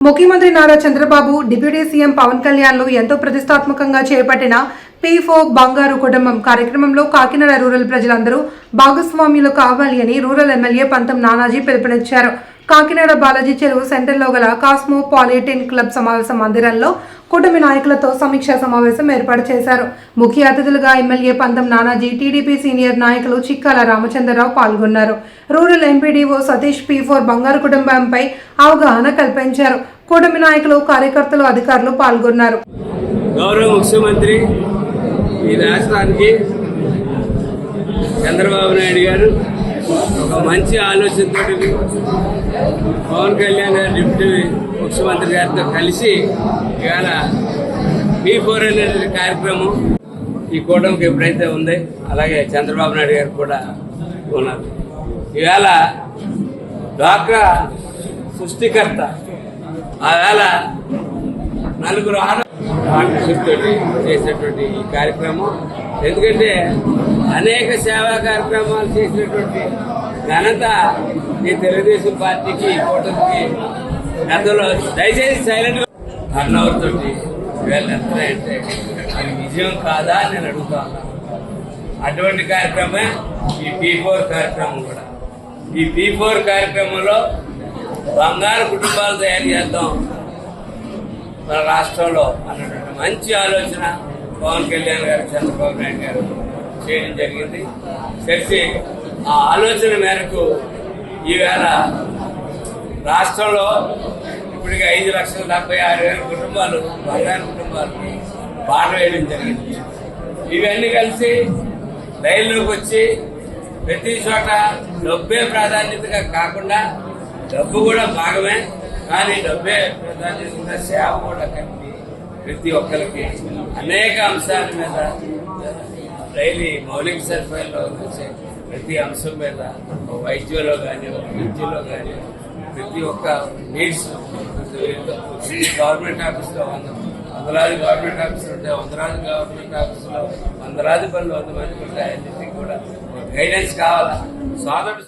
ముఖ్యమంత్రి Nara Chandrababu deputy CM Pawan కళ్యాణ్లు ఎంతో ప్రతిష్టాత్మకంగా చేపట్టిన పీ ఫోర్ బంగారు కుటుంబం కార్యక్రమంలో కాకినాడ రూరల్ ప్రజలందరూ భాగస్వామ్యులు కావాలి అని రూరల్ ఎమ్మెల్యే పంతం నానాజీ పిలుపునిచ్చారు. కాకినాడ బాలాజీ చెరువు సెంటర్లో గల కాస్మోపాలిటిన్ క్లబ్ సమావేశ మందిరంలో కూటమి నాయకులతో సమీక్షా సమావేశం ఏర్పాటు చేశారు. ముఖ్య అతిథులుగా ఎమ్మెల్యే పంతం నానాజీ టీడీపీ సీనియర్ నాయకులు చిక్కాల రామచంద్రరావు పాల్గొన్నారు. Rural MPDO Satish P four బంగారు కుటుంబంపై అవగాహన కల్పించారు. కూటమి నాయకులు కార్యకర్తలు అధికారులు పాల్గొన్నారు. గౌరవ ముఖ్యమంత్రి ఈ రాష్ట్రానికి చంద్రబాబు నాయుడు గారు ఒక మంచి ఆలోచనతో పవన్ కళ్యాణ్ గారు డిప్యూటీ ముఖ్యమంత్రి గారితో కలిసి ఇవాళ బీ ఫోర్ అనే కార్యక్రమం ఈ కూటమికి ఎప్పుడైతే ఉంది అలాగే చంద్రబాబు నాయుడు గారు కూడా ఉన్నారు. ఇవాళ డ్వాక్రా సృష్టికర్త ఆవేళ నలుగురు ఆడ చేసేటువంటి చేసినటువంటి ఈ కార్యక్రమం. ఎందుకంటే అనేక సేవా కార్యక్రమాలు చేసినటువంటి ఘనత ఈ తెలుగుదేశం పార్టీకి కూటమికి గతంలో దయచేసి సైలెంట్ టర్న్ ఓవర్ తోటి అది విజయం కాదా అని నేను అడుగుతా అటువంటి కార్యక్రమే ఈ పీ ఫోర్ కార్యక్రమం కూడా. ఈ పీ ఫోర్ కార్యక్రమంలో బంగారు కుటుంబాలు తయారు చేద్దాం మన రాష్ట్రంలో అన్నటువంటి మంచి ఆలోచన పవన్ కళ్యాణ్ గారు చంద్రబాబు నాయుడు గారు. చేయడం జరిగింది. తెలిసి ఆ ఆలోచన మేరకు ఈవేళ రాష్ట్రంలో ఇప్పటికి ఐదు లక్షల డెబ్బై ఆరు వేల కుటుంబాలు బంగారు కుటుంబాలకి బాట వేయడం జరిగింది. ఇవన్నీ కలిసి రైల్లోకి వచ్చి ప్రతి చోట డబ్బే ప్రాధాన్యతగా కాకుండా డబ్బు కూడా భాగమే కానీ డబ్బే ప్రాధాన్యతగా సేవ కూడా కలిపి ప్రతి ఒక్కరికి అనేక అంశాల మీద డైలీ మౌలిక సదుపాయాల్లో వచ్చే ప్రతి అంశం మీద ఒక వైద్యంలో కానీ ఒక విద్యలో కానీ ప్రతి ఒక్క నీడ్స్ గవర్నమెంట్ ఆఫీస్లో వంద వందలాది గవర్నమెంట్ ఆఫీసులు ఉంటాయి వందలాది గవర్నమెంట్ ఆఫీసులో వందలాది పనులు వంద మంది ఉంటాయి. అన్నింటికి కూడా గైడెన్స్ కావాలా? సోదరుడు